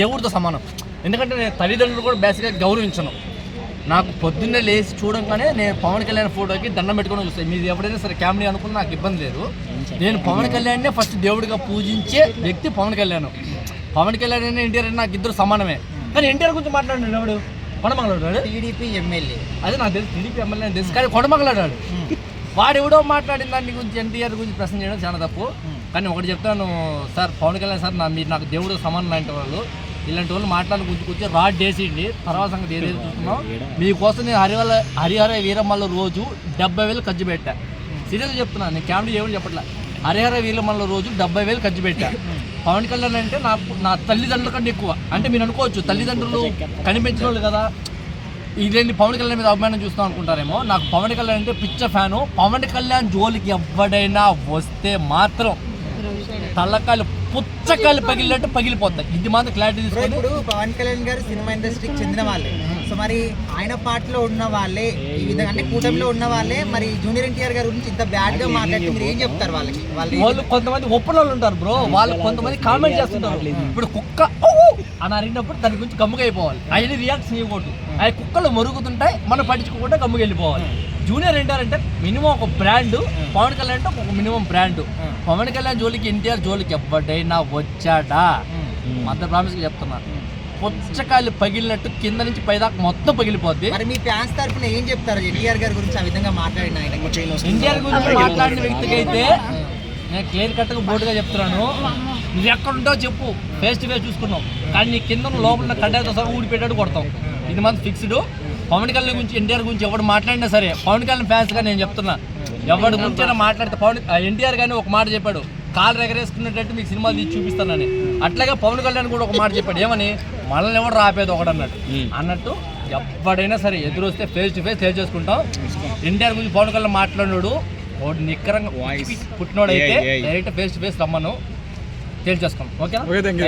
దేవుడితో సమానం. ఎందుకంటే నేను తల్లిదండ్రులు కూడా బేసిక్గా గౌరవించను. నాకు పొద్దున్నే లేచి చూడంగానే నేను పవన్ కళ్యాణ్ ఫోటోకి దండం పెట్టుకొని చూస్తాను మీది ఎవడైనా సరే కామెడీ అనుకున్న నాకు ఇబ్బంది లేదు. నేను పవన్ కళ్యాణ్నే ఫస్ట్ దేవుడిగా పూజించే వ్యక్తి పవన్ కళ్యాణ్. పవన్ కళ్యాణ్ అయినా ఎన్టీఆర్ నాకు ఇద్దరు సమానమే. కానీ ఎన్టీఆర్ గురించి మాట్లాడాడు ఎవడు? కొడమగలాడు టీడీపీ ఎమ్మెల్యే. అదే నాకు తెలుసు. టీడీపీ ఎమ్మెల్యే తెలుసు. కానీ కొడమగలాడాడు వాడు ఎవడో మాట్లాడిన దాని గురించి ఎన్టీఆర్ గురించి ప్రశ్న చేయడం చాలా తప్పు. కానీ ఒకటి చెప్తాను సార్ పవన్ కళ్యాణ్ సార్ నా మీరు నాకు దేవుడు సమానం లాంటి వాళ్ళు. ఇలాంటి వాళ్ళు మాట్లాడి గురించి కూర్చొని రాడ్ వేసిండి తర్వాత సంగతి ఏదైతే చూస్తున్నాం మీకోసం నేను హరివల హరిహర వీరమ్మల రోజు డెబ్బై వేలు ఖర్చు పెట్టా. సీరియస్ చెప్తున్నా నేను కామెడీ ఏమని చెప్పట్లా. హరిహర వీరమ్మల రోజు డెబ్బై వేలు ఖర్చు పెట్టా. పవన్ కళ్యాణ్ అంటే నా నా తల్లిదండ్రుల కంటే ఎక్కువ. అంటే మీరు అనుకోవచ్చు తల్లిదండ్రులు కనిపించిన వాళ్ళు కదా. ఇదేంటి పవన్ కళ్యాణ్ మీద అభిమానం చూస్తాం అనుకుంటారేమో. నాకు పవన్ కళ్యాణ్ అంటే పిచ్చ ఫ్యాను. పవన్ కళ్యాణ్ జోలికి ఎవడైనా వస్తే మాత్రం తల్లకాయలు పుచ్చకాయలు పగిలినట్టు పగిలిపోతాయి. ఇది మాత్రం క్లారిటీ బ్రో తీసుకొని ఇప్పుడు పవన్ కళ్యాణ్ గారు సినిమా ఇండస్ట్రీకి చెందిన వాళ్ళే. సో మరి ఆయన పార్టీలో ఉన్న వాళ్ళే ఈ విధంగా అంటే కూటమిలో ఉన్న వాళ్ళే మరి జూనియర్ ఎన్టీఆర్ గారి గురించి ఇంత బ్యాడ్గా మాట్లాడితే మీరు ఏం చెప్తారు వాళ్ళకి? వాళ్ళు వాళ్ళు కొంతమంది ఒప్పుల వాళ్ళు ఉంటారు బ్రో. వాళ్ళు కొంతమంది కామెంట్ చేస్తుంటారు. ఇప్పుడు కుక్క అని అరిగినప్పుడు దాని గురించి గమ్ముగా అయిపోవాలి. అవన్నీ రియాక్షన్ ఇవ్వకూడదు. అవి కుక్కలు మరుగుతుంటాయి మనం పట్టించుకోకుండా గమ్ముగా వెళ్ళిపోవాలి. జూనియర్ ఎన్టీఆర్ అంటే మినిమం ఒక బ్రాండ్ పవన్ కళ్యాణ్ అంటే ఒక మినిమం బ్రాండ్. పవన్ కళ్యాణ్ జోలికి ఎన్టీఆర్ జోలికి ఎవడైనా వచ్చాడా? మధ్య ప్రామిస్గా చెప్తున్నా పుచ్చకాయలు పగిలినట్టు కింద నుంచి పైదాకా మొత్తం పగిలిపోద్ది. మరి మీ ఫ్యాన్స్ తరఫున ఏం చెప్తారు? ఎన్టీఆర్ గారి గురించి ఆ విధంగా మాట్లాడిన ఆయన ఎన్టీఆర్ గురించి మాట్లాడిన వ్యక్తికి అయితే నేను క్లియర్ కట్గా బోర్డుగా చెప్తున్నాను. నువ్వు ఎక్కడ ఉంటావో చెప్పు. ఫేస్ టు ఫేస్ చూసుకున్నావు కానీ నీ కింద లోపల కడ్డాతో సహా ఊడిపెట్టాడు కొడతాం. ఇది మంది ఫిక్స్డ్ పవన్ కళ్యాణ్ గురించి ఎన్టీఆర్ గురించి ఎవడు మాట్లాడినా సరే పవన్ కళ్యాణ్ ఫ్యాన్స్గా నేను చెప్తున్నా. ఎవరి గురించి అయినా మాట్లాడితే పవన్ ఎన్టీఆర్ కానీ ఒక మాట చెప్పాడు. కాలు ఎగరేసుకునేటట్టు మీకు సినిమాలు తీసి చూపిస్తానని. అట్లాగే పవన్ కళ్యాణ్ కూడా ఒక మాట చెప్పాడు. ఏమని? మనల్ని ఎవడు రాపేది ఒకడు అన్నట్టు అన్నట్టు ఎవడైనా సరే ఎదురొస్తే ఫేస్ టు ఫేస్ ఫేస్ చేసుకుంటాం. ఎన్టీఆర్ గురించి పవన్ కళ్యాణ్ మాట్లాడినాడు వాడు నిక్కరంగా పుట్టినోడు అయితే డైరెక్ట్ ఫేస్ టు ఫేస్ రమ్మను. తేల్చేసుకున్నాం ఓకేనా? Okay, thank